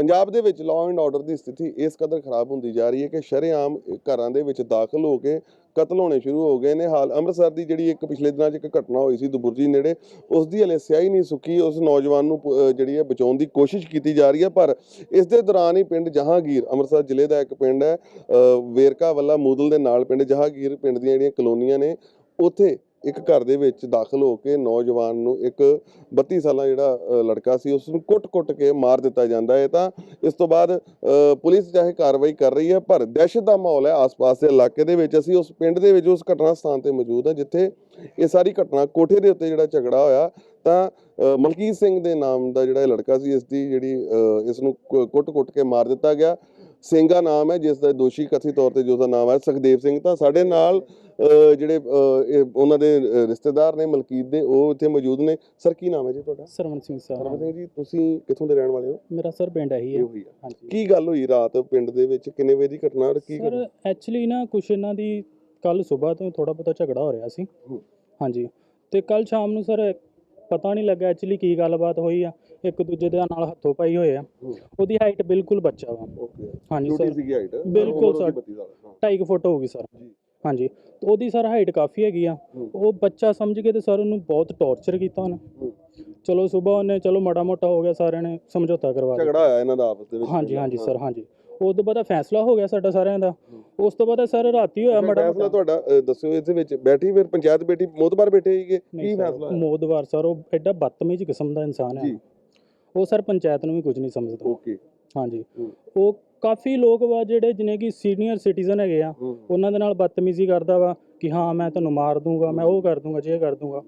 ਪੰਜਾਬ ਦੇ ਵਿੱਚ law and order ਦੀ ਸਥਿਤੀ ਇਸ ਕਦਰ ਖਰਾਬ ਹੁੰਦੀ ਜਾ ਰਹੀ ਹੈ ਕਿ ਸ਼ਰੇਆਮ ਘਰਾਂ ਦੇ ਵਿੱਚ ਦਾਖਲ ਹੋ ਕੇ ਕਤਲ ਹੋਣੇ ਸ਼ੁਰੂ ਹੋ ਗਏ ਨੇ। ਹਾਲ ਅੰਮ੍ਰਿਤਸਰ ਦੀ ਜਿਹੜੀ ਇੱਕ ਪਿਛਲੇ ਦਿਨਾਂ 'ਚ ਇੱਕ ਘਟਨਾ ਹੋਈ ਸੀ ਦੁਬੁਰਜੀ ਨੇੜੇ ਉਸ ਦੀ ਹਲੇ ਸਿਆਹੀ ਨਹੀਂ ਸੁੱਕੀ, ਉਸ ਨੌਜਵਾਨ ਨੂੰ ਪ- ਜਿਹੜੀ ਹੈ ਬਚਾਉਣ ਦੀ ਕੋਸ਼ਿਸ਼ ਕੀਤੀ ਜਾ ਰਹੀ ਹੈ, ਪਰ ਇਸ ਦੇ ਦੌਰਾਨ ਹੀ ਪਿੰਡ ਜਹਾਂਗੀਰ, ਅੰਮ੍ਰਿਤਸਰ ਜ਼ਿਲ੍ਹੇ ਦਾ ਇੱਕ ਪਿੰਡ ਹੈ ਵੇਰਕਾ ਵੱਲਾ ਮੂਦਲ ਦੇ ਨਾਲ ਪਿੰਡ ਜਹਾਂਗੀਰ ਪਿੰਡ ਦੀਆਂ ਜਿਹੜੀਆਂ ਕਲੋਨੀਆਂ ਨੇ, ਉੱਥੇ ਇੱਕ ਘਰ ਦੇ ਵਿੱਚ ਦਾਖਲ ਹੋ ਕੇ ਨੌਜਵਾਨ ਨੂੰ ਇੱਕ 32 ਸਾਲਾਂ ਜਿਹੜਾ ਲੜਕਾ ਸੀ, ਉਸ ਨੂੰ ਕੁੱਟ-ਕੁੱਟ ਕੇ ਮਾਰ ਦਿੱਤਾ ਜਾਂਦਾ ਹੈ। ਤਾਂ ਇਸ ਤੋਂ ਬਾਅਦ ਪੁਲਿਸ ਚਾਹੇ ਕਾਰਵਾਈ ਕਰ ਰਹੀ ਹੈ, ਪਰ ਦਹਿਸ਼ਤ ਦਾ ਮਾਹੌਲ ਹੈ ਆਸ-ਪਾਸ ਦੇ ਇਲਾਕੇ ਦੇ ਵਿੱਚ। ਅਸੀਂ ਉਸ ਪਿੰਡ ਦੇ ਵਿੱਚ ਉਸ ਘਟਨਾ ਸਥਾਨ ਤੇ ਮੌਜੂਦ ਹਾਂ, ਜਿੱਥੇ ਇਹ ਸਾਰੀ ਘਟਨਾ ਕੋਠੇ ਦੇ ਉੱਤੇ ਜਿਹੜਾ ਝਗੜਾ ਹੋਇਆ, ਤਾਂ ਮਲਕੀਤ ਸਿੰਘ ਦੇ ਨਾਮ ਦਾ ਜਿਹੜਾ ਇਹ ਲੜਕਾ ਸੀ, ਇਸ ਦੀ ਜਿਹੜੀ ਇਸ ਨੂੰ ਕੁ- ਕੁੱਟ-ਕੁੱਟ ਕੇ ਮਾਰ ਦਿੱਤਾ ਗਿਆ। ਸਿੰਘਾ ਨਾਮ ਹੈ ਜਿਸ ਦਾ ਦੋਸ਼ੀ ਕਥਿਤ ਤੌਰ ਤੇ ਜਿਸ ਦਾ ਨਾਮ ਹੈ ਸੁਖਦੇਵ ਸਿੰਘ। ਤਾਂ ਸਾਡੇ ਨਾਲ ਜਿਹੜੇ ਉਹਨਾਂ ਦੇ ਰਿਸ਼ਤੇਦਾਰ ਨੇ ਮਲਕੀਤ ਦੇ ਉਹ ਇੱਥੇ ਮੌਜੂਦ ਨੇ। ਸਰ ਕੀ ਨਾਮ ਹੈ ਜੀ ਤੁਹਾਡਾ? ਸਰਵਣ ਸਿੰਘ ਸਰਵਨ ਸਾਹਿਬ ਸਿੰਘ ਜੀ ਤੁਸੀਂ ਕਿੱਥੋਂ ਦੇ ਰਹਿਣ ਵਾਲੇ ਹੋ? ਮੇਰਾ ਸਰ ਪਿੰਡ ਇਹੀ ਹੈ। ਹਾਂਜੀ। ਕੀ ਗੱਲ ਹੋਈ ਰਾਤ ਪਿੰਡ ਦੇ ਵਿੱਚ? ਕਿੰਨੇ ਵਜੇ ਦੀ ਘਟਨਾ ਔਰ ਕੀ ਸਰ ਐਕਚੁਅਲੀ ਨਾ ਕੁਛ ਇਹਨਾਂ ਦੀ ਕੱਲ ਸਵੇਰ ਤੋਂ ਥੋੜਾ ਬਹੁਤਾ ਝਗੜਾ ਹੋ ਰਿਹਾ ਸੀ। ਹਾਂਜੀ। ਤੇ ਕੱਲ ਸ਼ਾਮ ਨੂੰ ਸਰ ਪਤਾ ਨਹੀਂ ਲੱਗਾ ਐਕਚੁਅਲੀ ਕੀ ਗੱਲਬਾਤ ਹੋਈ ਆ। ਇੱਕ ਦੂਜੇ ਦੇ ਨਾਲ ਹੱਥੋਂ ਪਾਈ ਹੋਏ ਆ। ਉਹਦੀ ਹਾਈਟ ਬਿਲਕੁਲ ਬੱਚਾ ਵਾ। ਓਕੇ ਹਾਂਜੀ ਛੋਟੀ ਸਰ ਸੀਗੀ ਹਾਈਟ ਬਿਲਕੁਲ ਸਰ। 32 ਸਾਲ ਹਾਂ। 2.5 ਫੁੱਟ ਹੋਊਗੀ ਸਰ। ਹਾਂਜੀ। ਤੇ ਉਹਦੀ ਸਰ ਹਾਈਟ ਕਾਫੀ ਹੈਗੀ ਆ। ਉਹ ਬੱਚਾ ਸਮਝ ਕੇ ਤੇ ਸਰ ਉਹਨੂੰ ਬਹੁਤ ਟੌਰਚਰ ਕੀਤਾ ਉਹਨੇ। ਚਲੋ ਸਵੇਰ ਉਹਨੇ ਚਲੋ ਮਾੜਾ ਮੋਟਾ ਹੋ ਗਿਆ ਸਾਰਿਆਂ ਨੇ ਸਮਝੌਤਾ ਕਰਵਾ ਲਿਆ। ਝਗੜਾ ਹੋਇਆ ਇਹਨਾਂ ਦਾ ਆਪਸ ਦੇ ਵਿੱਚ। ਹਾਂਜੀ ਹਾਂਜੀ ਸਰ ਹਾਂਜੀ। ਉਸ ਤੋਂ ਬਾਅਦ ਫੈਸਲਾ ਹੋ ਗਿਆ ਸਾਡਾ ਸਾਰਿਆਂ ਦਾ। ਉਸ ਤੋਂ ਬਾਅਦ ਸਰ ਰਾਤੀ ਹੋਇਆ ਮਾੜਾ ਫੈਸਲਾ ਤੁਹਾਡਾ ਅ, ਦੱਸਿਓ ਇਹਦੇ ਵਿੱਚ। ਬੈਠੀ ਫਿਰ ਪੰਚਾਇਤ ਬੈਠੀ ਮੋਤਬਾਰ ਬੈਠੇ ਸੀਗੇ। ਕੀ ਫੈਸਲਾ? ਮੋਦਵਾਰ ਸਰ ਉਹ ਐਡਾ ਬਦਤਮੀਜ਼ ਕਿਸਮ ਦਾ ਇਨਸਾਨ ਹੈ ਜੀ। ਉਹ ਸਰ ਪੰਚਾਇਤ ਨੂੰ ਵੀ ਕੁਝ ਨਹੀਂ ਸਮਝਦਾ। ਓਕੇ ਹਾਂਜੀ। ਉਹ ਕਾਫੀ ਲੋਕ ਵਾ ਜਿਹੜੇ ਜਿਨੇ ਕਿ ਸੀਨੀਅਰ ਸਿਟੀਜ਼ਨ ਹੈਗੇ ਆ ਉਹਨਾਂ ਦੇ ਨਾਲ ਬਦਤਮੀਜ਼ੀ ਕਰਦਾ ਵਾ ਕਿ ਹਾਂ ਮੈਂ ਤੁਹਾਨੂੰ ਮਾਰ ਦੂੰਗਾ ਮੈਂ ਉਹ ਕਰ ਦੂੰਗਾ ਜੇ ਕਰ ਦੂੰਗਾ।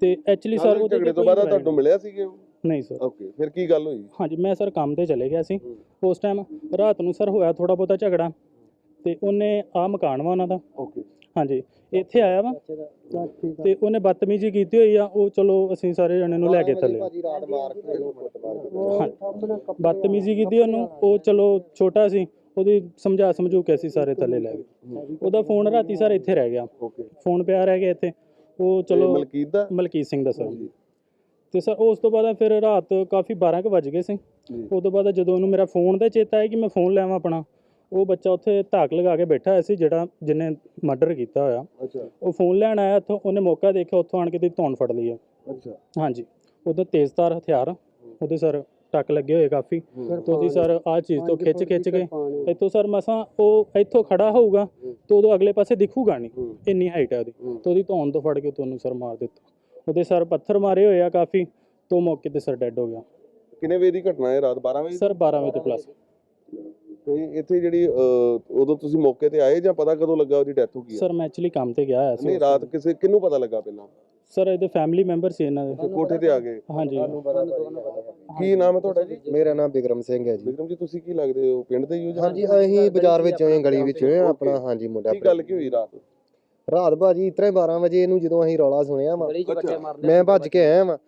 ਤੇ ਐਕਚੁਅਲੀ ਸਰ ਉਹਦੇ ਝਗੜੇ ਤੇ ਬਾਅਦ ਤੁਹਾਨੂੰ ਮਿਲਿਆ ਸੀਗੇ ਨਹੀਂ ਸਰ ਓਕੇ ਫਿਰ ਕੀ ਗੱਲ ਹੋਈ? ਹਾਂਜੀ ਮੈਂ ਸਰ ਕੰਮ ਤੇ ਚਲੇ ਗਿਆ ਸੀ। ਉਸ ਟਾਈਮ ਰਾਤ ਨੂੰ ਸਰ ਹੋਇਆ ਥੋੜਾ ਬਹੁਤਾ ਝਗੜਾ ਤੇ ਉਹਨੇ ਆ ਮਕਾਨ ਵਾ ਉਹਨਾਂ ਦਾ। ਓਕੇ ਹਾਂਜੀ ਇੱਥੇ ਆਇਆ ਵਾ ਤੇ ਉਹਨੇ ਬਦਤਮੀਜ਼ੀ ਕੀਤੀ ਹੋਈ ਆ ਉਹ ਚਲੋ ਅਸੀਂ ਸਾਰੇ ਜਣੇ ਨੂੰ ਲੈ ਕੇ ਥੱਲੇ ਬਦਤਮੀਜ਼ੀ ਕੀਤੀ ਉਹਨੂੰ ਉਹ ਚਲੋ ਛੋਟਾ ਸੀ ਉਹਦੀ ਸਮਝਾ ਸਮਝੂ ਕੇ ਅਸੀਂ ਸਾਰੇ ਥੱਲੇ ਲੈ ਗਏ ਉਹਦਾ ਫੋਨ ਰਾਤੀ ਸਰ ਇੱਥੇ ਰਹਿ ਗਿਆ। ਫੋਨ ਪਿਆ ਰਹਿ ਗਿਆ ਇੱਥੇ। ਉਹ ਚਲੋ ਮਲਕੀਤ ਦਾ? ਮਲਕੀਤ ਸਿੰਘ ਦਾ ਸਰ। ਤੇ ਸਰ ਉਸ ਤੋਂ ਬਾਅਦ ਫਿਰ ਰਾਤ ਕਾਫੀ 12 ਕੁ ਵੱਜ ਗਏ ਸੀ। ਉਸ ਤੋਂ ਬਾਅਦ ਜਦੋਂ ਉਹਨੂੰ ਮੇਰਾ ਫੋਨ ਦਾ ਚੇਤਾ ਆਇਆ ਕਿ ਮੈਂ ਫੋਨ ਲੈਵਾਂ ਆਪਣਾ ਉਹ ਬੱਚਾ ਉੱਥੇ ਧਾਕ ਲਗਾ ਕੇ ਬੈਠਾ ਹੋਇਆ ਸੀ ਜਿਹੜਾ ਜਿਹਨੇ ਮਰਡਰ ਕੀਤਾ ਹੋਇਆ। ਅੱਛਾ। ਉਹ ਫੋਨ ਲੈਣ ਆਇਆ ਉੱਥੋਂ ਉਹਨੇ ਮੌਕਾ ਦੇਖਿਆ ਉੱਥੋਂ ਆਣ ਕੇ ਤੇ ਧੌਣ ਫੜ ਲਈ ਆ। ਅੱਛਾ। ਹਾਂਜੀ। ਉਹਦੇ ਤੇਜ਼ਧਾਰ ਹਥਿਆਰ ਉਹਦੇ ਸਰ ਟੱਕ ਲੱਗੇ ਹੋਏ ਕਾਫੀ। ਤੇ ਉਹਦੀ ਸਰ ਆ ਚੀਜ਼ ਤੋਂ ਖਿੱਚ ਖਿੱਚ ਕੇ ਇੱਥੋਂ ਸਰ ਮਸਾਂ ਉਹ ਇੱਥੋਂ ਖੜਾ ਹੋਊਗਾ ਤੇ ਉਦੋਂ ਅਗਲੇ ਪਾਸੇ ਦਿਖੂਗਾ ਨਹੀਂ। ਇੰਨੀ ਹਾਈਟ ਹੈ ਉਹਦੀ। ਤੇ ਉਹਦੀ ਧੌਣ ਤੋਂ ਫੜ ਕੇ ਤੁਹਾਨੂੰ ਸਰ ਮਾਰ ਦਿੱਤਾ। ਉਹਦੇ ਸਰ ਪੱਥਰ ਮਾਰੇ ਹੋਏ ਆ ਕਾਫੀ ਤੋਂ ਮੌਕੇ ਤੇ ਸਰ ਡੈੱਡ ਹੋ ਗਿਆ। ਕਿੰਨੇ ਵਜੇ ਦੀ ਘਟਨਾ ਹੈ? ਰਾਤ 12 ਵਜੇ? ਸਰ 12 ਵਜੇ ਤੋਂ ਪਲੱਸ ਤੇ ਇੱਥੇ ਜਿਹੜੀ ਉਦੋਂ ਤੁਸੀਂ ਮੌਕੇ ਤੇ ਆਏ ਜਾਂ ਪਤਾ ਕਦੋਂ ਲੱਗਾ ਉਹਦੀ ਡੈਥ ਹੋ ਗਈ ਹੈ? ਸਰ ਮੈਂ ਐਕਚੁਅਲੀ ਕੰਮ ਤੇ ਗਿਆ ਹੋਇਆ ਸੀ ਨਹੀਂ ਰਾਤ ਕਿਸੇ ਕਿਹਨੂੰ ਪਤਾ ਲੱਗਾ ਪਹਿਲਾਂ? ਸਰ ਇਹਦੇ ਫੈਮਿਲੀ ਮੈਂਬਰ ਸੀ ਇਹਨਾਂ ਦੇ। ਤੇ ਕੋਠੇ ਤੇ ਆ ਗਏ। ਹਾਂਜੀ। ਕੀ ਨਾਮ ਹੈ ਤੁਹਾਡਾ ਜੀ? ਮੇਰਾ ਨਾਮ ਬਿਕਰਮ ਸਿੰਘ ਹੈ ਜੀ। ਵਿਕਰਮ ਜੀ ਤੁਸੀਂ ਕੀ ਲੱਗਦੇ ਹੋ? ਪਿੰਡ ਦੇ ਹੀ ਹੋ ਜਾਂ? ਹਾਂਜੀ ਅਸੀਂ ਬਾਜ਼ਾਰ ਵਿੱਚ ਹੋਏ ਗਲੀ ਵਿੱਚ ਹੋਏ ਹਾਂ, ਆਪਣਾ ਹਾਂਜੀ ਮੁੰਡਾ ਕੀ ਗੱਲ ਕੀ ਹੋਈ ਰਾਤ? ਰਾਤ ਬਾਜੀ ਇਤਰੇ 12 ਵਜੇ ਇਹਨੂੰ ਜਦੋਂ ਅਸੀਂ ਰੌਲਾ ਸੁਣਿਆ ਵਾ। ਮੈਂ ਭੱਜ ਕੇ ਆਇਆ ਵਾ।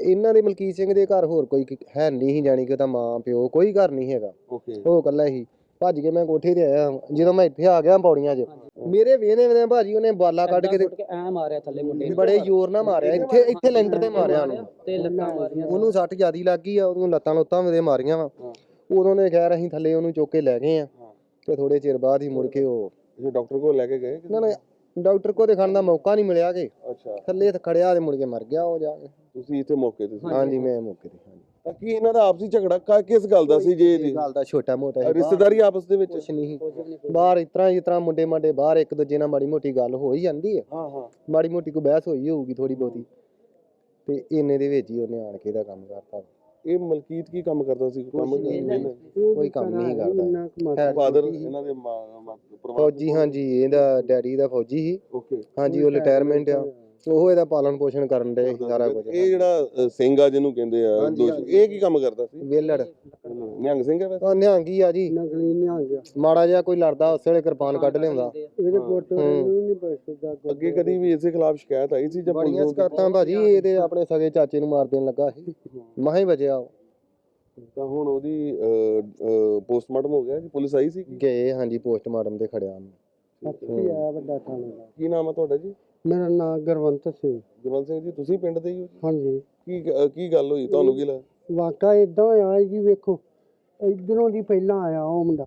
ਇਹਨਾਂ ਦੇ ਮਲਕੀਤ ਸਿੰਘ ਦੇ ਘਰ ਹੋਰ ਕੋਈ ਕ- ਹੈ ਨਹੀਂ ਸੀ ਜਾਣੀ ਕਿ ਉਹਦਾ ਮਾਂ ਪਿਓ ਕੋਈ ਘਰ ਨਹੀਂ ਹੈਗਾ। ਓਕੇ ਉਹ ਇਕੱਲਾ ਹੀ। ਭੱਜ ਕੇ ਮੈਂ ਕੋਠੇ ਤੇ ਆਇਆ। ਜਦੋਂ ਮੈਂ ਇੱਥੇ ਆ ਗਿਆ ਪੌੜੀਆਂ 'ਚ। ਮੇਰੇ ਵੇਹਨੇ ਵੇਹਨੇ ਭਾਜੀ ਉਹਨੇ ਬਾਲਾ ਕੱਢ ਕੇ ਤੇ ਐ ਮਾਰਿਆ ਥੱਲੇ ਮੁੰਡੇ ਨੂੰ। ਬੜੇ ਜ਼ੋਰ ਨਾਲ ਮਾਰਿਆ। ਇੱਥੇ ਇੱਥੇ ਲੈਂਟਰ ਤੇ ਮਾਰਿਆ ਉਹਨੂੰ। ਤੇ ਲੱਤਾਂ ਮਾਰੀਆਂ। ਉਹਨੂੰ ਸੱਟ ਜਿਆਦੀ ਲੱਗ ਗਈ ਆ ਉਹਨੂੰ ਲੱਤਾਂ ਲੁੱਤਾਂ ਉਹਦੇ ਮਾਰੀਆਂ ਵਾ। ਉਦੋਂ ਨੇ ਖੈਰ ਅਸੀਂ ਥੱਲੇ ਉਹਨੂੰ ਚੁੱਕ ਕੇ ਲੈ ਗਏ ਆ। ਤੇ ਥੋੜੇ ਚਿਰ ਬਾਅਦ ਹੀ ਮੁੜ ਕੇ ਉਹ ਇਹ ਡਾਕਟਰ ਕੋਲ ਲੈ ਕੇ ਗਏ ਕਿ- ਨਾ ਨਾ ਡਾਕਟਰ ਕੋ ਦਿਖਾਣ ਦਾ ਮੌਕਾ ਨਹੀਂ ਮਿਲਿਆ ਕਿ। ਅੱਛਾ। ਥੱਲੇ ਤੇ ਖੜਿਆ ਤੇ ਮੁੜ ਕੇ ਮਰ ਗਿਆ ਉਹ ਜਾ ਕੇ। ਤੁਸੀਂ ਇੱਥੇ ਮੌਕੇ ਤੇ ਸੀ। ਹਾਂਜੀ ਮੈਂ ਮੌਕੇ ਤੇ ਹਾਂਜੀ। ਤਾਂ ਕੀ ਇਹਨਾਂ ਦਾ ਆਪਸੀ ਝਗੜਾ ਕਾ ਕਿਸ ਗੱਲ ਦਾ ਸੀ ਜੇ ਇਹ ਗੱਲ ਦਾ ਛੋਟਾ ਮੋਟਾ ਸੀ, ਰਿਸ਼ਤੇਦਾਰੀ ਆਪਸ ਦੇ ਵਿੱਚ? ਕੁਛ ਨਹੀਂ। ਬਾਹਰ ਇਸ ਤਰ੍ਹਾਂ ਇਸ ਤਰ੍ਹਾਂ ਮੁੰਡੇ ਮਾਡੇ ਬਾਹਰ ਇੱਕ ਦੂਜੇ ਨਾਲ ਮਾੜੀ ਮੋਟੀ ਗੱਲ ਹੋ ਹੀ ਜਾਂਦੀ ਹੈ। ਹਾਂ ਹਾਂ। ਮਾੜੀ ਮੋਟੀ ਕੋ ਬਹਿਸ ਹੋਈ ਹੋਊਗੀ ਥੋੜੀ ਬਹੁਤੀ। ਤੇ ਇੰਨੇ ਦੇ ਵਿੱਚ ਹੀ ਉਹਨੇ ਆਣ ਕੇ ਦਾ ਕੰਮ ਕਰਤਾ। ਇਹ ਮਲਕੀਤ ਕੀ ਕੰਮ ਕਰਦਾ ਸੀ? ਕੰਮ ਕੋਈ ਕੰਮ ਨਹੀਂ ਕਰਦਾ ਫਾਦਰ ਇਹਨਾਂ ਦੇ ਮਾਂ- ਮਾਂ- ਪਰਿਵਾਰ ਫੌਜੀ ਹਾਂਜੀ ਇਹਦਾ ਡੈਡੀ ਦਾ ਫੌਜੀ ਸੀ। ਓਕੇ ਹਾਂਜੀ ਉਹ ਰਿਟਾਇਰਮੈਂਟ ਆ। ਉਹ ਇਹਦਾ ਪਾਲਣ ਪੋਸ਼ਣ ਕਰਨ ਦੇ ਸਾਰਾ ਕੁਝ। ਇਹ ਜਿਹੜਾ ਅ, ਸਿੰਘ ਆ ਜਿਹਨੂੰ ਕਹਿੰਦੇ ਆ ਹਾਂਜੀ, ਦੋਸ਼ ਹਾਂਜੀ। ਇਹ ਕੀ ਕੰਮ ਕਰਦਾ ਸੀ? ਵੇਲੜ। ਨਿਹੰਗ ਸਿੰਘ ਹੈ ਵੈਸੇ? ਉਹ ਨਿਹੰਗੀ ਆ ਜੀ। ਨਗਲੀ ਨਿਹੰਗ ਮਾੜਾ ਜਿਹਾ ਕੋਈ ਲੜਦਾ ਉਸੇ ਵੇਲੇ ਕਿਰਪਾਨ ਕੱਢ ਲਿਆਉਂਦਾ। ਇਹਦੇ ਫੋਟੋ ਹੂੰ। ਨਹੀਂ ਬਸਦਾ ਅੱਗੇ ਕਦੀ ਵੀ ਇਸੇ ਖਿਲਾਫ ਸ਼ਿਕਾਇਤ ਆਈ ਸੀ ਜਾਂ ਪੁਲਿਸ ਬੜੀਆਂ ਨੂੰ? ਸ਼ਿਕਾਇਤਾਂ ਭਾਜੀ ਇਹਦੇ ਆਪਣੇ ਸਗੇ ਚਾਚੇ ਨੂੰ ਮਾਰ ਦੇਣ ਲੱਗਾ ਸੀ। ਮਹਾਂ ਹੀ ਬਚਿਆ ਉਹ। ਤਾਂ ਹੁਣ ਉਹਦੀ ਪੋਸਟਮਾਰਟਮ ਹੋ ਗਿਆ ਜੀ? ਪੁਲਿਸ ਆਈ ਸੀ ਗਏ ਹਾਂਜੀ ਪੋਸਟਮਾਰਟਮ ਤੇ ਖੜਿਆ ਉਹਨੂੰ। ਅੱਛੀ ਆ ਵੱਡਾ ਥਾਣੇ ਦਾ? ਕੀ ਨਾਮ ਹੈ ਤੁਹਾਡਾ ਜੀ? ਮੇਰਾ ਨਾਮ ਗੁਰਵੰਤ ਸਿੰਘ। ਗੁਰਵੰਤ ਸਿੰਘ ਜੀ ਤੁਸੀਂ ਪਿੰਡ ਦੇ ਹੀ ਹੋ ਜੀ? ਹਾਂਜੀ। ਕੀ ਕੀ ਗੱਲ ਹੋਈ? ਤੁਹਾਨੂੰ ਕੀ ਲੱਗਾ? ਵਾਕਾ ਇਦਾਂ ਹੋਇਆ ਜੀ ਵੇਖੋ ਇਧਰੋਂ ਦੀ ਪਹਿਲਾਂ ਆਇਆ ਉਹ ਮੁੰਡਾ।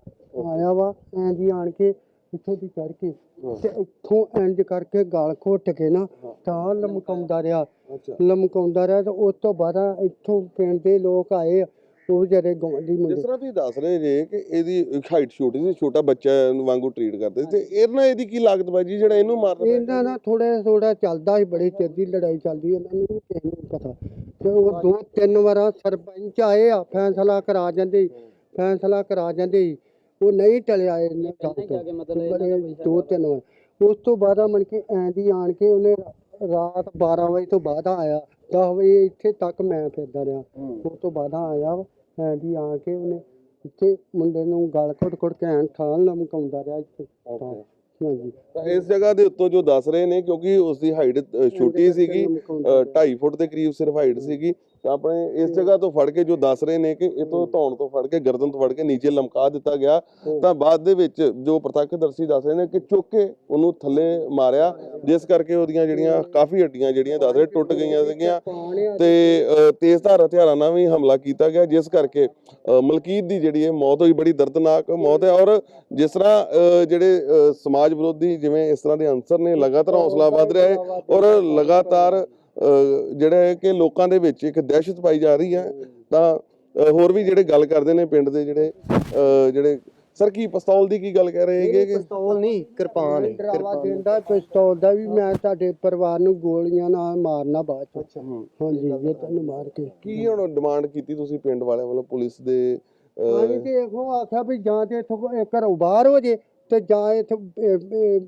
ਆਇਆ ਵਾ ਐਂ ਜੀ ਆਣ ਕੇ ਇੱਥੋਂ ਦੀ ਚੜ ਕੇ ਤੇ ਇੱਥੋਂ ਇੰਜ ਕਰਕੇ ਗਲ ਘੁੱਟ ਕੇ ਨਾ ਤਾਂ ਲਮਕਾਉਂਦਾ ਰਿਹਾ। ਅੱਛਾ। ਲਮਕਾਉਂਦਾ ਰਿਹਾ ਤੇ ਉਸ ਤੋਂ ਬਾਅਦ ਇੱਥੋਂ ਪਿੰਡ ਦੇ ਲੋਕ ਆਏ। ਉਹ ਵਿਚਾਰੇ ਗਵਾਂਢੀ ਜਿਸ ਮੁੰਡੇ। ਤਰ੍ਹਾਂ ਤੁਸੀਂ ਦੱਸ ਰਹੇ ਜੇ ਕਿ ਇਹਦੀ ਹਾਈਟ ਛੋਟੀ ਸੀ ਛੋਟਾ ਬੱਚਾ ਵਾਂਗੂ ਟਰੀਟ ਕਰਦੇ ਸੀ ਤੇ ਇਹਦੇ ਨਾਲ ਇਹਦੀ ਕੀ ਲਾਗਤ ਬਾਜੀ? ਜਿਹੜਾ ਇਹਨੂੰ ਮਾਰਦਾ ਇਹਨਾਂ ਦਾ ਥੋੜਾ ਥੋੜਾ ਚੱਲਦਾ ਸੀ ਬੜੀ ਚਿਰ ਦੀ ਲੜਾਈ ਚੱਲਦੀ ਇਹਨਾਂ ਨੂੰ ਵੀ ਕਿਸੇ ਨੂੰ ਨੀ ਪਤਾ। ਤੇ ਉਹ ਦੋ ਤਿੰਨ ਵਾਰਾਂ ਸਰਪੰਚ ਆਏ ਆ ਫੈਸਲਾ ਕਰਾ ਜਾਂਦੇ ਸੀ, ਫੈਸਲਾ ਕਰਾ ਜਾਂਦੇ ਸੀ। ਉਹ ਨਹੀਂ ਟਲਿਆ ਇਹਨਾਂ ਗੱਲ ਤੋਂ ਬੜੇ ਦੋ ਤਿੰਨ ਵਾਰ। ਉਸ ਤੋਂ ਬਾਅਦ ਮਨ ਕੇ ਐਂ ਦੀ ਆਣ ਕੇ ਉਹਨੇ ਰਾਤ 12 ਵਜੇ ਤੋਂ ਬਾਅਦ ਆਇਆ। 10 ਵਜੇ ਇੱਥੇ ਤੱਕ ਮੈਂ ਫਿਰਦਾ ਰਿਹਾ। ਉਸ ਤੋਂ ਬਾਅਦ ਆਇਆ ਵਾ, ਐਂ ਦੀ ਆ ਕੇ ਉਹਨੇ ਇੱਥੇ ਮੁੰਡੇ ਨੂੰ ਗਲ ਘੁੱਟ ਘੁੱਟ ਕੇ ਐਂ ਠਾਲ ਲਮਕਾਉਂਦਾ ਰਿਹਾ ਇੱਥੇ। ਹਾਂਜੀ। ਤਾਂ ਇਸ ਜਗ੍ਹਾ ਦੇ ਉੱਤੋਂ ਜੋ ਦੱਸ ਰਹੇ ਨੇ ਕਿਉਂਕਿ ਉਸ ਦੀ ਹਾਈਟ ਛੋਟੀ ਸੀਗੀ 2.5 ਫੁੱਟ ਦੇ ਕਰੀਬ ਸਿਰਫ ਹਾਈਟ ਸੀਗੀ। ਤਾਂ ਆਪਣੇ ਇਸ ਜਗ੍ਹਾ ਤੋਂ ਫੜ ਕੇ ਜੋ ਦੱਸ ਰਹੇ ਨੇ ਕਿ ਇਹ ਤੋਂ ਧੌਣ ਤੋਂ ਫੜ ਕੇ ਗਰਦਨ ਤੋਂ ਫੜ ਕੇ ਨੀਚੇ ਲਮਕਾ ਦਿੱਤਾ ਗਿਆ। ਤਾਂ ਬਾਅਦ ਦੇ ਵਿੱਚ ਜੋ ਪ੍ਰਤੱਖਦਰਸ਼ੀ ਦੱਸ ਰਹੇ ਨੇ ਕਿ ਚੁੱਕ ਕੇ ਉਹਨੂੰ ਥੱਲੇ ਮਾਰਿਆ ਜਿਸ ਕਰਕੇ ਉਹਦੀਆਂ ਜਿਹੜੀਆਂ ਕਾਫੀ ਹੱਡੀਆਂ ਜਿਹੜੀਆਂ ਦੱਸ ਰਹੇ ਟੁੱਟ ਗਈਆਂ ਸੀਗੀਆਂ। ਤੇ ਤੇਜ਼ਧਾਰ ਹਥਿਆਰਾਂ ਨਾਲ ਵੀ ਹਮਲਾ ਕੀਤਾ ਗਿਆ ਜਿਸ ਕਰਕੇ ਮਲਕੀਤ ਦੀ ਜਿਹੜੀ ਹੈ ਮੌਤ ਹੋਈ ਬੜੀ ਦਰਦਨਾਕ ਮੌਤ ਹੈ। ਔਰ ਜਿਸ ਤਰ੍ਹਾਂ ਜਿਹੜੇ ਸਮਾਜ ਵਿਰੋਧੀ ਜਿਵੇਂ ਇਸ ਤਰ੍ਹਾਂ ਦੇ ਅੰਸਰ ਨੇ ਲਗਾਤਾਰ ਹੌਸਲਾ ਵੱਧ ਰਿਹਾ ਹੈ। ਔਰ ਲਗਾਤਾਰ ਜਿਹੜਾ ਹੈ ਕਿ ਲੋਕਾਂ ਦੇ ਵਿੱਚ ਇੱਕ ਦਹਿਸ਼ਤ ਪਾਈ ਜਾ ਰਹੀ ਹੈ। ਤਾਂ ਹੋਰ ਵੀ ਜਿਹੜੇ ਗੱਲ ਕਰਦੇ ਨੇ ਪਿੰਡ ਦੇ ਜਿਹੜੇ ਜਿਹੜੇ ਸਰ ਕੀ ਪਿਸਤੌਲ ਦੀ ਕੀ ਗੱਲ ਕਹਿ ਰਹੇ ਹੈਗੇ? ਕਿ ਪਿਸਤੌਲ ਨਹੀਂ ਕਿਰਪਾਨ ਹੈ ਡਰਾਵਾ ਦਿੰਦਾ ਪਿਸਤੌਲ ਦਾ ਵੀ ਮੈਂ ਤੁਹਾਡੇ ਪਰਿਵਾਰ ਨੂੰ ਗੋਲੀਆਂ ਨਾਲ ਮਾਰਨਾ ਬਾਅਦ ਚ। ਹਾਂਜੀ ਜੇ ਤੈਨੂੰ ਮਾਰ ਕੇ। ਕੀ ਹੁਣ ਡਿਮਾਂਡ ਕੀਤੀ ਤੁਸੀਂ ਪਿੰਡ ਵਾਲਿਆਂ ਵੱਲੋਂ ਪੁਲਿਸ ਦੇ ਤੇ ਇਹੋ ਆਖਿਆ ਵੀ ਜਾਂ ਤੇ ਇੱਥੋਂ ਘਰੋਂ ਬਾਹਰ ਹੋ ਜੇ ਤੇ ਜਾਂ ਇੱਥੋਂ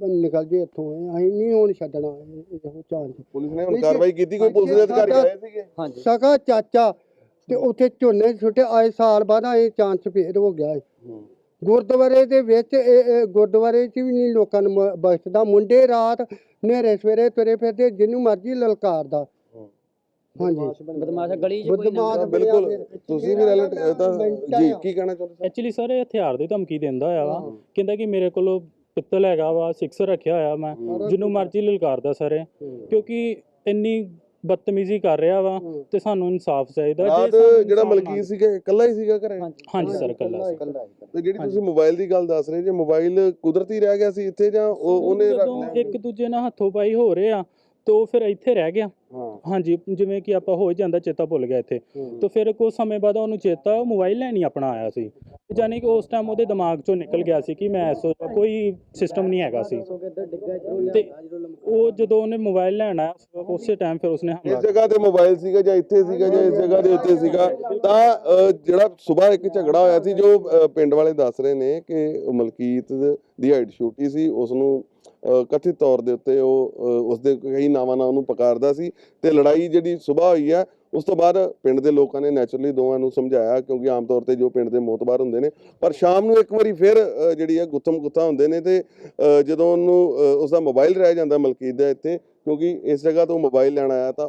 ਨਿਕਲ ਜੇ ਇੱਥੋਂ। ਅਸੀਂ ਨਹੀਂ ਹੁਣ ਛੱਡਣਾ ਇਹ- ਚਾਂਸ ਪੁਲਿਸ ਨੇ ਹੁਣ ਕਾਰਵਾਈ ਕੀਤੀ ਕੋਈ ਪੁਲਿਸ ਦੇ ਅਧਿਕਾਰੀ ਆਏ ਸੀਗੇ? ਸਕਾ ਚਾਚਾ ਤੇ ਉੱਥੇ ਝੋਨੇ ਛੁੱਟੇ ਆਏ ਸਾਲ ਬਾਅਦ ਇਹ ਚਾਂਸ ਫੇਰ ਹੋ ਗਿਆ। ਗੁਰਦੁਆਰੇ ਦੇ ਵਿੱਚ ਇਹ ਗੁਰਦੁਆਰੇ 'ਚ ਵੀ ਨਹੀਂ ਲੋਕਾਂ ਨੂੰ ਬਖਸ਼ਦਾ। ਮੁੰਡੇ ਰਾਤ ਹਨੇਰੇ ਸਵੇਰੇ ਤੁਰੇ ਫਿਰਦੇ ਜਿਹਨੂੰ ਮਰਜ਼ੀ ਲਲਕਾਰਦਾ। ਹਾਂਜੀ। ਬਦਮਾਸ਼ ਗਲੀ 'ਚ ਕੋਈ ਬਦਮਾਸ਼ ਤਾਂ ਬਿਲਕੁਲ ਤੁਸੀਂ ਵੀ ਰੈਲਟ ਤਾਂ ਜੀ ਕੀ ਕਹਿਣਾ ਚਾਹੁੰਦੇ ਸਰ? ਐਕਚੁਅਲੀ ਸਰ ਇਹ ਹਥਿਆਰ ਦੀ ਧਮਕੀ ਦਿੰਦਾ ਹੋਇਆ ਵਾ। ਕਹਿੰਦਾ ਕਿ ਮੇਰੇ ਕੋਲ ਪਿੱਤਲ ਹੈਗਾ ਵਾ ਸਿਕਸਰ ਰੱਖਿਆ ਹੋਇਆ ਮੈਂ। ਜਿਹਨੂੰ ਮਰਜ਼ੀ ਲਲਕਾਰਦਾ ਸਰ ਕਿਉਂਕਿ ਇੰਨੀ ਬਦਤਮੀਜ਼ੀ ਕਰ ਰਿਹਾ ਵਾ ਤੇ ਸਾਨੂੰ ਇਨਸਾਫ ਚਾਹੀਦਾ। ਜੇ ਰਾਤ ਸਾਨੂੰ ਜਿਹੜਾ ਮਲਕੀਤ ਸੀਗਾ ਇਕੱਲਾ ਹੀ ਸੀਗਾ ਘਰੇ? ਹਾਂਜੀ ਸਰ ਕੱਲਾ ਸੀ ਤੇ ਜਿਹੜੀ ਤੁਸੀਂ ਮੋਬਾਈਲ ਦੀ ਗੱਲ ਦੱਸ ਰਹੇ ਜੇ ਮੋਬਾਈਲ ਕੁਦਰਤੀ ਰਹਿ ਗਿਆ ਸੀ ਇੱਥੇ ਜਾਂ ਉਹ ਉਹਨੇ ਰੱਖ ਜਦੋਂ ਲਿਆ? ਇੱਕ ਦੂਜੇ ਨਾਲ ਹੱਥੋਂ ਪਾਈ ਹੋ ਰਹੇ ਆ ਤੇ ਉਹ ਫਿਰ ਇੱਥੇ ਰਹਿ ਗਿਆ। ਹਾਂ। ਹਾਂਜੀ ਜਿਵੇਂ ਕਿ ਆਪਾਂ ਹੋ ਜਾਂਦਾ ਚੇਤਾ ਭੁੱਲ ਗਿਆ ਇੱਥੇ। ਤੇ ਫਿਰ ਕੁਝ ਸਮੇਂ ਬਾਅਦ ਉਹਨੂੰ ਚੇਤਾ ਉਹ ਮੋਬਾਈਲ ਲੈਣੀ ਆਪਣਾ ਆਇਆ ਸੀ। ਯਾਨੀ ਕਿ ਉਸ ਟਾਈਮ ਉਹਦੇ ਦਿਮਾਗ ਚੋਂ ਨਿਕਲ ਗਿਆ ਸੀ ਕਿ ਮੈਂ ਇਸ ਕੋਈ ਸਿਸਟਮ ਨਹੀਂ ਹੈਗਾ ਸੀ। ਤੇ ਉਹ ਜਦੋਂ ਉਹਨੇ ਮੋਬਾਈਲ ਲੈਣ ਉਸੇ ਟਾਈਮ ਫਿਰ ਉਸਨੇ ਹਮਲਾ ਇਸ ਜਗ੍ਹਾ ਤੇ ਮੋਬਾਈਲ ਸੀਗਾ ਜਾਂ ਇੱਥੇ ਸੀਗਾ ਜਾਂ ਇਸ ਜਗ੍ਹਾ ਦੇ ਉੱਤੇ ਸੀਗਾ ਤਾਂ ਜਿਹੜਾ ਸਵੇਰ ਇੱਕ ਝਗੜਾ ਹੋਇਆ ਸੀ ਜੋ ਪਿੰਡ ਵਾਲੇ ਦੱਸ ਰਹੇ ਨੇ ਕਿ ਮਲਕੀਤ ਦੀ ਹਾਈਟ ਛੋਟੀ ਸੀ ਉਸ ਨੂੰ ਕਥਿਤ ਤੌਰ ਦੇ ਉੱਤੇ ਉਹ ਅ, ਉਸਦੇ ਕਈ ਨਾਵਾਂ ਨਾਲ ਉਹਨੂੰ ਪੁਕਾਰਦਾ ਸੀ ਤੇ ਲੜਾਈ ਜਿਹੜੀ ਸਵੇਰ ਹੋਈ ਆ ਉਸ ਤੋਂ ਬਾਅਦ ਪਿੰਡ ਦੇ ਲੋਕਾਂ ਨੇ ਨੈਚੁਰਲੀ ਦੋਵਾਂ ਨੂੰ ਸਮਝਾਇਆ ਕਿਉਂਕਿ ਆਮ ਤੌਰ ਤੇ ਜੋ ਪਿੰਡ ਦੇ ਮੋਤਬਾਰ ਹੁੰਦੇ ਨੇ ਪਰ ਸ਼ਾਮ ਨੂੰ ਇੱਕ ਵਾਰੀ ਫਿਰ ਜਿਹੜੀ ਹੈ ਗੁੱਥਮ ਗੁੱਥਾ ਹੁੰਦੇ ਨੇ ਤੇ ਜਦੋਂ ਉਹਨੂੰ ਅ, ਉਸਦਾ ਮੋਬਾਈਲ ਰਹਿ ਜਾਂਦਾ ਮਲਕੀਤ ਦਾ ਇੱਥੇ ਕਿਉਂਕਿ ਇਸ ਜਗ੍ਹਾ ਤੋਂ ਮੋਬਾਈਲ ਲੈਣ ਆਇਆ ਤਾਂ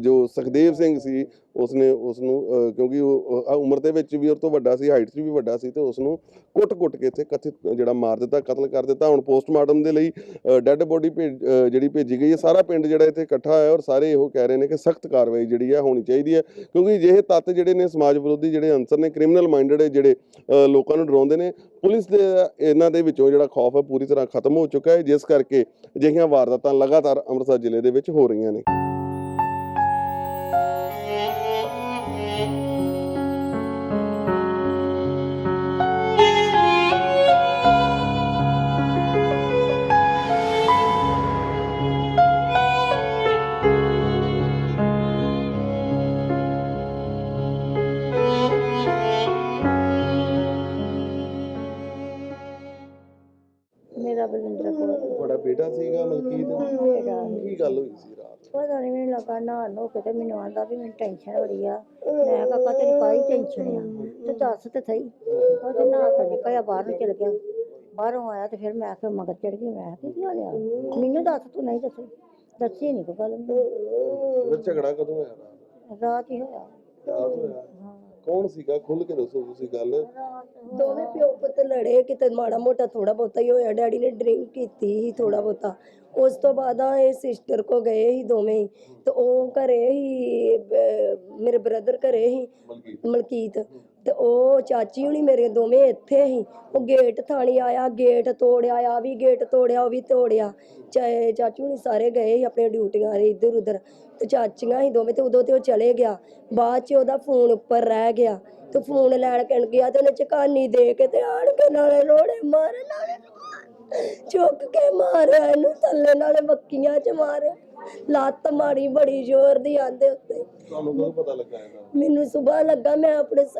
ਜੋ ਸੁਖਦੇਵ ਸਿੰਘ ਸੀ, ਉਸਨੇ ਉਸ ਨੂੰ ਕਿਉਂਕਿ ਉਹ ਉਮਰ ਦੇ ਵਿੱਚ ਵੀ ਉਹ ਤੋਂ ਵੱਡਾ ਸੀ ਹਾਈਟ 'ਚ ਵੀ ਵੱਡਾ ਸੀ ਤੇ ਉਸ ਨੂੰ ਕੁੱਟ-ਕੁੱਟ ਕੇ ਇੱਥੇ ਕਥਿਤ, ਜਿਹੜਾ ਮਾਰ ਦਿੱਤਾ, ਕਤਲ ਕਰ ਦਿੱਤਾ। ਹੁਣ ਪੋਸਟਮਾਰਟਮ ਦੇ ਲਈ ਡੈੱਡ ਬੋਡੀ ਜਿਹੜੀ ਭੇਜੀ ਗਈ ਹੈ, ਸਾਰਾ ਪਿੰਡ ਜਿਹੜਾ ਇੱਥੇ ਇਕੱਠਾ ਹੋਇਆ ਔਰ ਸਾਰੇ ਇਹੋ ਕਹਿ ਰਹੇ ਨੇ ਕਿ ਸਖਤ ਕਾਰਵਾਈ ਜਿਹੜੀ ਹੈ ਹੋਣੀ ਚਾਹੀਦੀ ਹੈ। ਕਿਉਂਕਿ ਜਿਹੇ ਤੱਤ ਜਿਹੜੇ ਨੇ ਸਮਾਜ ਵਿਰੋਧੀ ਜਿਹੜੇ ਅੰਸਰ ਨੇ ਕ੍ਰਿਮੀਨਲ ਮਾਈਂਡਡ ਜਿਹੜੇ ਲੋਕਾਂ ਨੂੰ ਡਰਾਉਂਦੇ ਨੇ ਪੁਲਿਸ ਦੇ ਇਹਨਾਂ ਦੇ ਵਿੱਚੋਂ ਜਿਹੜਾ ਖੌਫ ਹੈ ਪੂਰੀ ਤਰ੍ਹਾਂ ਖਤਮ ਹੋ ਚੁੱਕਾ ਹੈ, ਜਿਸ ਕਰਕੇ ਅਜਿਹੀਆਂ ਵਾਰਦਾਤਾਂ ਲਗਾਤਾਰ ਅੰਮ੍ਰਿਤਸਰ ਜ਼ਿਲ੍ਹੇ ਦੇ ਵਿੱਚ ਹੋ ਰਹੀਆਂ ਨੇ। ਆਂਦਾ ਵੀ ਮੈਨੂੰ ਟੈਨਸ਼ਨ ਬੜੀ ਆ। ਮੈਂ ਕਾਕਾ ਤੈਨੂੰ ਕਾਹਦੀ ਟੈਨਸ਼ਨ ਆ? ਤੂੰ ਦੱਸ ਤੇ ਸਹੀ। ਉਹ ਤੇ ਨਾ ਕੇ ਨਿਕਲਿਆ ਬਾਹਰ ਨੂੰ ਚਲ ਗਿਆ। ਬਾਹਰੋਂ ਆਇਆ ਤੇ ਫਿਰ ਮੈਂ ਆਖਿਆ ਮਗਰ ਚੜ ਗਈ। ਮੈਂ ਕਿਹਾ ਕੀ ਹਾਲਿਆ ਮੈਨੂੰ ਦੱਸ ਤੂੰ ਨਹੀਂ ਦੱਸੀ। ਦੱਸੀ ਨਹੀਂ ਕੋਈ ਗੱਲ। ਫਿਰ ਝਗੜਾ ਕਦੋਂ ਹੋਇਆ? ਰਾਤ ਰਾਤ ਹੀ ਹੋਇਆ। ਰਾਤ ਹੋਇਆ? ਕੌਣ ਸੀਗਾ? ਖੁੱਲ ਕੇ ਦੱਸੋ ਤੁਸੀਂ ਗੱਲ। ਦੋਵੇਂ ਪਿਓ ਪੁੱਤ ਲੜੇ। ਕਿਤੇ ਮਾੜਾ ਮੋਟਾ ਥੋੜਾ ਬਹੁਤਾ ਹੀ ਹੋਇਆ। ਡੈਡੀ ਨੇ ਡਰਿੰਕ ਕੀਤੀ ਸੀ ਥੋੜਾ ਬਹੁਤਾ। ਉਸ ਤੋਂ ਬਾਅਦ ਆ ਇਹ ਸਿਸਟਰ ਕੋ ਗਏ ਸੀ ਦੋਵੇਂ ਹੀ। ਤੇ ਉਹ ਘਰੇ ਹੀ ਅਹ, ਮੇਰੇ ਬ੍ਰਦਰ ਘਰੇ ਹੀ ਮਲਕੀਤ। ਤੇ ਉਹ ਚਾਚੀ ਹੁਣੀ ਮੇਰੇ ਦੋਵੇਂ ਇੱਥੇ ਹੀ। ਉਹ ਗੇਟ ਥਾਣੀ ਆਇਆ ਗੇਟ ਤੋੜਿਆ ਆ ਵੀ ਗੇਟ ਤੋੜਿਆ ਉਹ ਵੀ ਤੋੜਿਆ। ਚਾਹੇ ਚਾਚੂ ਹੁਣੀ ਸਾਰੇ ਗਏ ਸੀ ਆਪਣੇ ਡਿਊਟੀਆਂ ਦੇ ਇੱਧਰ ਉੱਧਰ। ਤੇ ਚਾਚੀਆਂ ਹੀ ਦੋਵੇਂ ਤੇ ਉਦੋਂ ਤੇ ਉਹ ਚਲੇ ਗਿਆ। ਬਾਅਦ ਚ ਉਹਦਾ ਫੋਨ ਉੱਪਰ ਰਹਿ ਗਿਆ। ਤੇ ਫੋਨ ਲੈਣ ਕਣ ਗਿਆ ਤੇ ਉਹਨੇ ਚਕਾਨੀ ਦੇ ਕੇ ਤੇ ਆਣ ਕੇ ਨਾਲੇ ਰੋੜੇ ਮਾਰੇ ਨਾਲੇ ਚੁੱਕ ਕੇ ਮਾਰਿਆ ਇਹਨੂੰ ਥੱਲੇ ਨਾਲੇ ਬੱਕੀਆਂ ਚ ਮਾਰਿਆ। ਲੱਤ ਮਾਰੀ ਬੜੀ ਜ਼ੋਰ ਦੀ ਆਂਦੇ ਉੱਤੇ। ਤੁਹਾਨੂੰ ਕਦੋਂ ਪਤਾ ਲੱਗਾ ਇਹਦਾ? ਮੈਨੂੰ ਸਵੇਰ ਲੱਗਾ ਮੈਂ ਆਪਣੇ ਸ-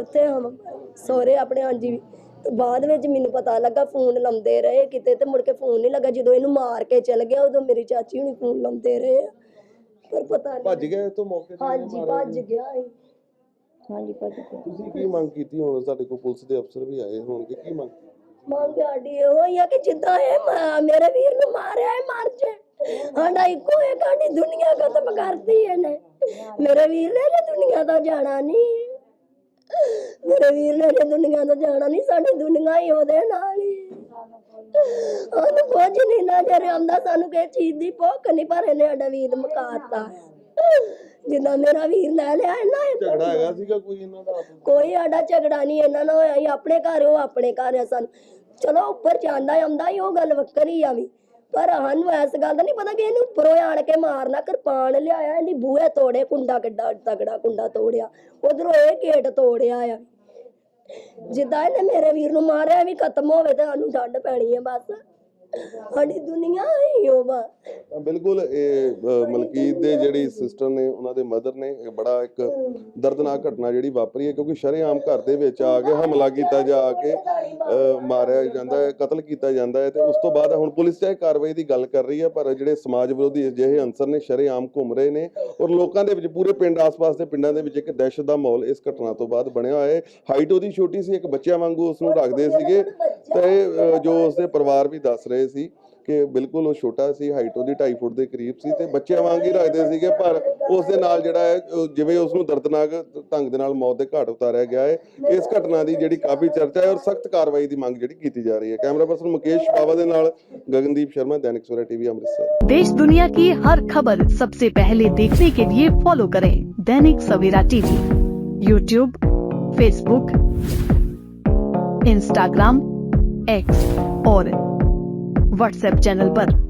ਉੱਥੇ ਹਮ- ਸਹੁਰੇ ਆਪਣੇ ਹਾਂਜੀ। ਵੀ ਤੇ ਬਾਅਦ ਵਿੱਚ ਮੈਨੂੰ ਪਤਾ ਲੱਗਾ ਫੋਨ ਲਾਉਂਦੇ ਰਹੇ। ਕਿਤੇ ਤੇ ਮੁੜ ਕੇ ਫੋਨ ਨਹੀਂ ਲੱਗਾ। ਜਦੋਂ ਇਹਨੂੰ ਮਾਰ ਕੇ ਚਲ ਗਿਆ ਉਦੋਂ ਮੇਰੀ ਚਾਚੀ ਹੁਣੀ ਫੋਨ ਲਾਉਂਦੇ ਰਹੇ ਆ। ਪਰ ਪਤਾ ਨਹੀਂ। ਭੱਜ ਗਏ ਤੋਂ ਮੌਕੇ ਤੇ ਹਾਂਜੀ ਭੱਜ ਗਿਆ ਇਹ। ਹਾਂਜੀ ਭਾਜੀ ਤੁਸੀਂ ਕੀ ਮੰਗ ਕੀਤੀ? ਹੁਣ ਸਾਡੇ ਕੋਲ ਪੁਲਿਸ ਦੇ ਅਫਸਰ ਵੀ ਆਏ ਹੋਣਗੇ। ਕੀ ਮੰਗ ਮੰਗ ਸਾਡੀ ਇਹੋ ਹੀ ਆ ਕਿ ਜਿੱਦਾਂ ਇਹ ਮ- ਮੇਰੇ ਵੀਰ ਨੂੰ ਮਾਰਿਆ ਇਹ ਮਰ ਜੇ। ਸਾਡਾ ਇੱਕੋ ਇੱਕ ਸਾਡੀ ਦੁਨੀਆ ਖਤਮ ਕਰਤੀ ਇਹਨੇ। ਮੇਰੇ ਵੀਰ ਨੇ ਇਹ ਦੁਨੀਆ ਤੋਂ ਜਾਣਾ ਨਹੀਂ ਮੇਰੇ ਵੀਰ ਨੇ ਇਹ ਦੁਨੀਆ ਤੋਂ ਜਾਣਾ ਨਹੀਂ ਸਾਡੀ ਦੁਨੀਆ ਹੀ ਉਹਦੇ ਨਾਲ ਹੀ। ਉਹਨੂੰ ਕੁਝ ਨਹੀਂ ਨਜ਼ਰ ਆਉਂਦਾ ਸਾਨੂੰ ਕਿਸੇ ਚੀਜ਼ ਦੀ ਭੁੱਖ ਨਹੀਂ ਪਰ ਇਹਨੇ ਸਾਡਾ ਵੀਰ ਮਕਾਤਾ। ਜਿੱਦਾਂ ਮੇਰਾ ਵੀਰ ਲੈ ਲਿਆ ਇਹਨਾਂ ਇਹ ਝਗੜਾ ਹੈਗਾ ਸੀਗਾ ਕੋਈ ਇਹਨਾਂ ਦਾ? ਆਪਸ ਵਿੱਚ? ਕੋਈ ਸਾਡਾ ਝਗੜਾ ਨਹੀਂ ਇਹਨਾਂ ਨਾਲ ਹੋਇਆ ਹੀ ਆਪਣੇ ਘਰ ਉਹ ਆਪਣੇ ਘਰ ਆ ਸਾਨੂੰ। ਚਲੋ ਉੱਪਰ ਜਾਂਦਾ ਆਉਂਦਾ ਹੀ ਉਹ ਗੱਲ ਵੱਖਰੀ ਆ ਵੀ। ਪਰ ਸਾਨੂੰ ਐਸ ਗੱਲ ਦਾ ਨਹੀਂ ਪਤਾ ਕਿ ਇਹਨੂੰ ਉੱਪਰੋਂ ਆਣ ਕੇ ਮਾਰਨਾ ਕਿਰਪਾਨ ਲਿਆਇਆ ਇਹਦੀ ਬੂਹੇ ਤੋੜੇ ਕੁੰਡਾ ਕਿੱਡਾ ਤਗੜਾ ਕੁੰਡਾ ਤੋੜਿਆ ਉਧਰੋਂ ਇਹ ਗੇਟ ਤੋੜਿਆ ਆ। ਜਿੱਦਾਂ ਇਹਨੇ ਮੇਰੇ ਵੀਰ ਨੂੰ ਮਾਰਿਆ ਵੀ ਖਤਮ ਹੋਵੇ ਤੇ ਸਾਨੂੰ ਠੰਡ ਪੈਣੀ ਹੈ ਬਸ। ਸਾਡੀ ਦੁਨੀਆ ਹੀ ਉਹ ਵਾ ਤਾਂ ਬਿਲਕੁਲ ਇਹ ਅ, ਮਲਕੀਤ ਦੇ ਜਿਹੜੀ ਸਿਸਟਰ ਨੇ ਉਹਨਾਂ ਦੇ ਮਦਰ ਨੇ ਇਹ ਬੜਾ ਇੱਕ ਦਰਦਨਾਕ ਘਟਨਾ ਜਿਹੜੀ ਵਾਪਰੀ ਹੈ ਕਿਉਂਕਿ ਸ਼ਰੇਆਮ ਘਰ ਦੇ ਵਿੱਚ ਆ ਕੇ ਹਮਲਾ ਕੀਤਾ ਜਾ ਕੇ ਅ, ਮਾਰਿਆ ਜਾਂਦਾ ਹੈ ਕਤਲ ਕੀਤਾ ਜਾਂਦਾ ਹੈ ਤੇ ਉਸ ਤੋਂ ਬਾਅਦ ਹੁਣ ਪੁਲਿਸ ਚਾਹੇ ਕਾਰਵਾਈ ਦੀ ਗੱਲ ਕਰ ਰਹੀ ਹੈ ਪਰ ਜਿਹੜੇ ਸਮਾਜ ਵਿਰੋਧੀ ਅਜਿਹੇ ਅੰਸਰ ਨੇ ਸ਼ਰੇਆਮ ਘੁੰਮ ਰਹੇ ਨੇ ਔਰ ਲੋਕਾਂ ਦੇ ਵਿੱਚ ਪੂਰੇ ਪਿੰਡ ਆਸ-ਪਾਸ ਦੇ ਪਿੰਡਾਂ ਦੇ ਵਿੱਚ ਇੱਕ ਦਹਿਸ਼ਤ ਦਾ ਮਾਹੌਲ ਇਸ ਘਟਨਾ ਤੋਂ ਬਾਅਦ ਬਣਿਆ ਹੋਇਆ ਹੈ। ਹਾਈਟ ਉਹਦੀ ਛੋਟੀ ਸੀ ਇੱਕ ਬੱਚਿਆਂ ਵਾਂਗੂ ਉਸ ਨੂੰ ਰੱਖਦੇ ਸੀਗੇ ਤੇ ਅ, ਜੋ ਉਸਦੇ ਪਰਿਵਾਰ ਵੀ ਦੱਸ ਰਹੇ ਸੀ ਕਿ ਬਿਲਕੁਲ ਉਹ ਛੋਟਾ ਸੀ ਹਾਈਟ ਉਹਦੀ 2.5 ਫੁੱਟ ਦੇ ਕਰੀਬ ਸੀ ਤੇ ਬੱਚਿਆਂ ਵਾਂਗ ਹੀ ਰੱਖਦੇ ਸੀਗੇ ਪਰ ਉਸ ਦੇ ਨਾਲ ਜਿਹੜਾ ਹੈ ਉਹ ਜਿਵੇਂ ਉਸ ਨੂੰ ਦਰਦਨਾਕ ਢੰਗ ਦੇ ਨਾਲ ਮੌਤ ਦੇ ਘਾਟ ਉਤਾਰਿਆ ਗਿਆ ਹੈ ਇਸ ਘਟਨਾ ਦੀ ਜਿਹੜੀ ਕਾਫੀ ਚਰਚਾ ਹੈ ਔਰ ਸਖਤ ਕਾਰਵਾਈ ਦੀ ਮੰਗ ਜਿਹੜੀ ਕੀਤੀ ਜਾ ਰਹੀ ਹੈ ਕੈਮਰਾ ਪਰਸਨ ਮੁਕੇਸ਼ ਬਾਵਾ ਦੇ ਨਾਲ ਗਗਨਦੀਪ ਸ਼ਰਮਾ ਦੈਨਿਕ ਸਵੇਰਾ ਟੀਵੀ ਅੰਮ੍ਰਿਤਸਰ देश दुनिया की हर खबर सबसे पहले देखने के लिए फॉलो करें Dainik Savera TV YouTube Facebook Instagram X और व्हाट्सएप चैनल पर।